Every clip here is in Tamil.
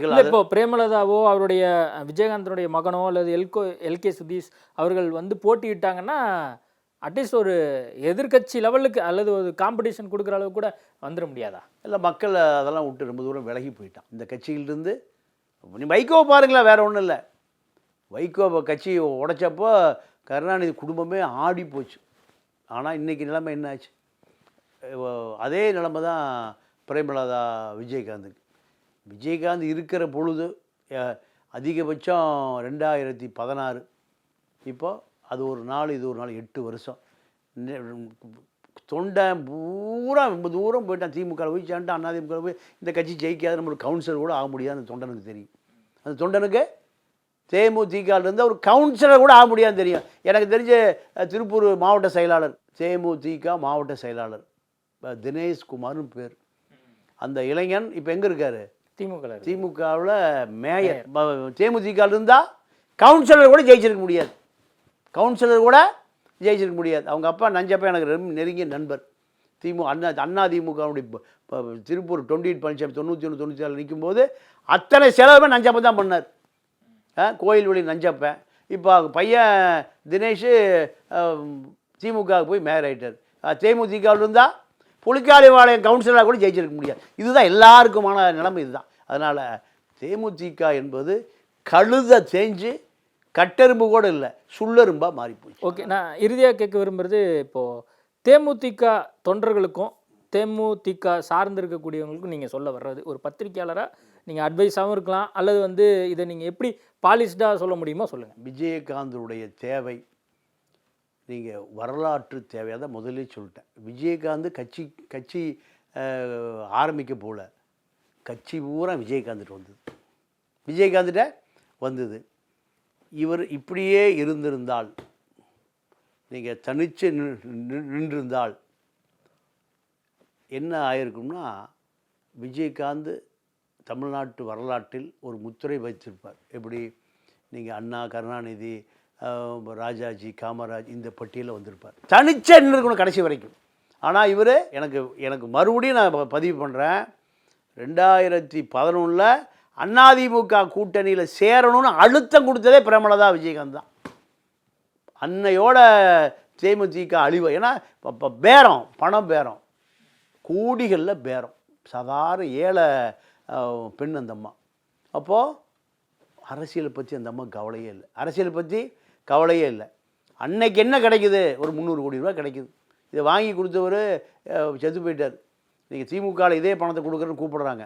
இல்லை இப்போ பிரேமலதாவோ அவருடைய விஜயகாந்தனுடைய மகனோ அல்லது எல்கோ எல்கே சுதீஷ் அவர்கள் வந்து போட்டியிட்டாங்கன்னா அட்லீஸ்ட் ஒரு எதிர்க்கட்சி லெவலுக்கு அல்லது ஒரு காம்படிஷன் கொடுக்குற அளவுக்கு கூட வந்துட முடியாதா? இல்லை மக்கள் அதெல்லாம் விட்டு ரொம்ப தூரம் விலகி போயிட்டான். இந்த கட்சியிலிருந்து நீ வைகோ பாருங்களேன் வேற ஒன்றும் இல்லை. வைகோ கட்சி உடைச்சப்போ கருணாநிதி குடும்பமே ஆடி போச்சு. ஆனால் இன்னைக்கு நிலைமை என்னாச்சு அதே நிலைமை தான் பிரேமலதா விஜயகாந்துக்கு. விஜயகாந்த் இருக்கிற பொழுது அதிகபட்சம் ரெண்டாயிரத்தி பதினாறு. இப்போ அது ஒரு நாள் இது ஒரு நாள் எட்டு வருஷம். தொண்டை பூரா ரொம்ப தூரம் போயிட்டான். திமுக போய் சேர்ந்துட்டு அதிமுக போய் இந்த கட்சி ஜெயிக்காது நம்மளுக்கு கவுன்சிலர் கூட ஆக முடியாது. அந்த தொண்டனுக்கு தெரியும். அந்த தொண்டனுக்கு தேமுதிகலேருந்து ஒரு கவுன்சிலர் கூட ஆக முடியாதுன்னு தெரியும். எனக்கு தெரிஞ்ச திருப்பூர் மாவட்ட செயலாளர் தேமுதிக மாவட்ட செயலாளர் தினேஷ்குமார்னு பேர். அந்த இளைஞன் இப்போ எங்கே இருக்காரு? திமுக திமுகவில் மேயர். தேமுதிக இருந்தால் கவுன்சிலர் கூட ஜெயிச்சிருக்க முடியாது. கவுன்சிலர் கூட ஜெயிச்சிருக்க முடியாது. அவங்க அப்பா நஞ்சப்பா எனக்கு ரொம்ப நெருங்கிய நண்பர். திமுக அண்ணா அண்ணா திமுகவுடைய திருப்பூர் டுவெண்ட்டி எயிட் பழனிசாமி தொண்ணூற்றி ஒன்று தொண்ணூற்றி ஏழு நிற்கும்போது அத்தனை செலவுமே நஞ்சப்பன் தான் பண்ணார். கோயில் வழி நஞ்சப்பன் இப்போ பையன் தினேஷ் திமுகவுக்கு போய் மேயர் ஆகிட்டார் தேமுதிகவில் இருந்தால் புலிக்காளிபாளையம் கவுன்சிலராக கூட ஜெயிச்சிருக்க முடியாது. இதுதான் எல்லாருக்குமான நிலைமை இதுதான். அதனால் தேமுதிக என்பது கழுத தேஞ்சு கட்டெரும்பு கூட இல்லை சுள்ளெரும்பாக மாறிப்போச்சு. ஓகே நான் இறுதியாக கேட்க விரும்புறது இப்போது தேமுதிக தொண்டர்களுக்கும் தேமுதிக சார்ந்து இருக்கக்கூடியவங்களுக்கும் நீங்கள் சொல்ல வர்றது. ஒரு பத்திரிக்கையாளராக நீங்கள் அட்வைஸாகவும் இருக்கலாம் அல்லது வந்து இதை நீங்கள் எப்படி பாலிஷ்டாக சொல்ல முடியுமோ சொல்லுங்கள் விஜயகாந்தனுடைய தேவை நீங்கள் வரலாற்று தேவையாக தான் சொல்லிட்டேன். விஜயகாந்த் கட்சி கட்சி ஆரம்பிக்க போல கட்சி பூரா விஜயகாந்துட்டு வந்தது. விஜயகாந்துட்ட வந்தது. இவர் இப்படியே இருந்திருந்தால் நீங்கள் தனிச்சு நின்- நின்- நின்றிருந்தால் என்ன ஆயிருக்கும்னா விஜயகாந்த் தமிழ்நாட்டு வரலாற்றில் ஒரு முத்திரை வைத்திருப்பார். எப்படி? நீங்கள் அண்ணா கருணாநிதி ராஜாஜி காமராஜ் இந்த பட்டியலில் வந்திருப்பார். தனிச்சே நின்றுக்கணும் கடைசி வரைக்கும். ஆனால் இவர் எனக்கு எனக்கு மறுபடியும் நான் பதிவு பண்ணுறேன் ரெண்டாயிரத்தி பதினொன்றில் அண்ணாதிமுக கூட்டணியில் சேரணும்னு அழுத்தம் கொடுத்ததே பிரமலதா விஜயகாந்த் தான். அன்னையோட தேமுதிக அழிவு. ஏன்னா இப்போ பேரம் பணம் பேரம். கோடிகளில் பேரம். சாதாரண ஏழை பெண் அந்தம்மா அப்போது அரசியலை பற்றி அந்த அம்மா கவலையே இல்லை. அரசியலை பற்றி கவலையே இல்லை. அன்னைக்கு என்ன கிடைக்குது? ஒரு முந்நூறு கோடி ரூபா கிடைக்குது. இதை வாங்கி கொடுத்தவர் செத்து போயிட்டார். நீங்கள் திமுகவில் இதே பணத்தை கொடுக்குறேன்னு கூப்பிடுறாங்க.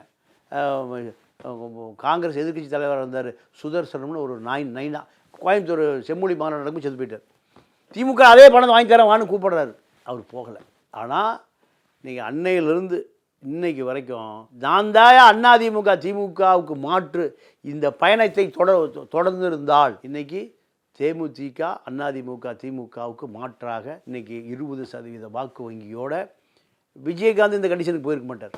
காங்கிரஸ் எதிர்கட்சி தலைவராக இருந்தார் சுதர்சனம்னு ஒரு நாய் நைனா. கோயம்புத்தூர் செம்மொழி மாநாடு நடக்கும் செத்து போயிட்டார். திமுக அதே பணத்தை வாங்கி தரேன் வான்னு கூப்பிடுறாரு. அவர் போகலை. ஆனால் நீங்கள் அன்னையிலிருந்து இன்னைக்கு வரைக்கும் நான் தாயா திமுக திமுகவுக்கு மாற்று இந்த பயணத்தை தொடர் தொடர்ந்து இருந்தால் இன்றைக்கி தேமுதிக அண்ணாதிமுக திமுகவுக்கு மாற்றாக இன்னைக்கு இருபது சதவீத வாக்கு வங்கியோட விஜயகாந்த் இந்த கண்டிஷனுக்கு போயிருக்க மாட்டார்.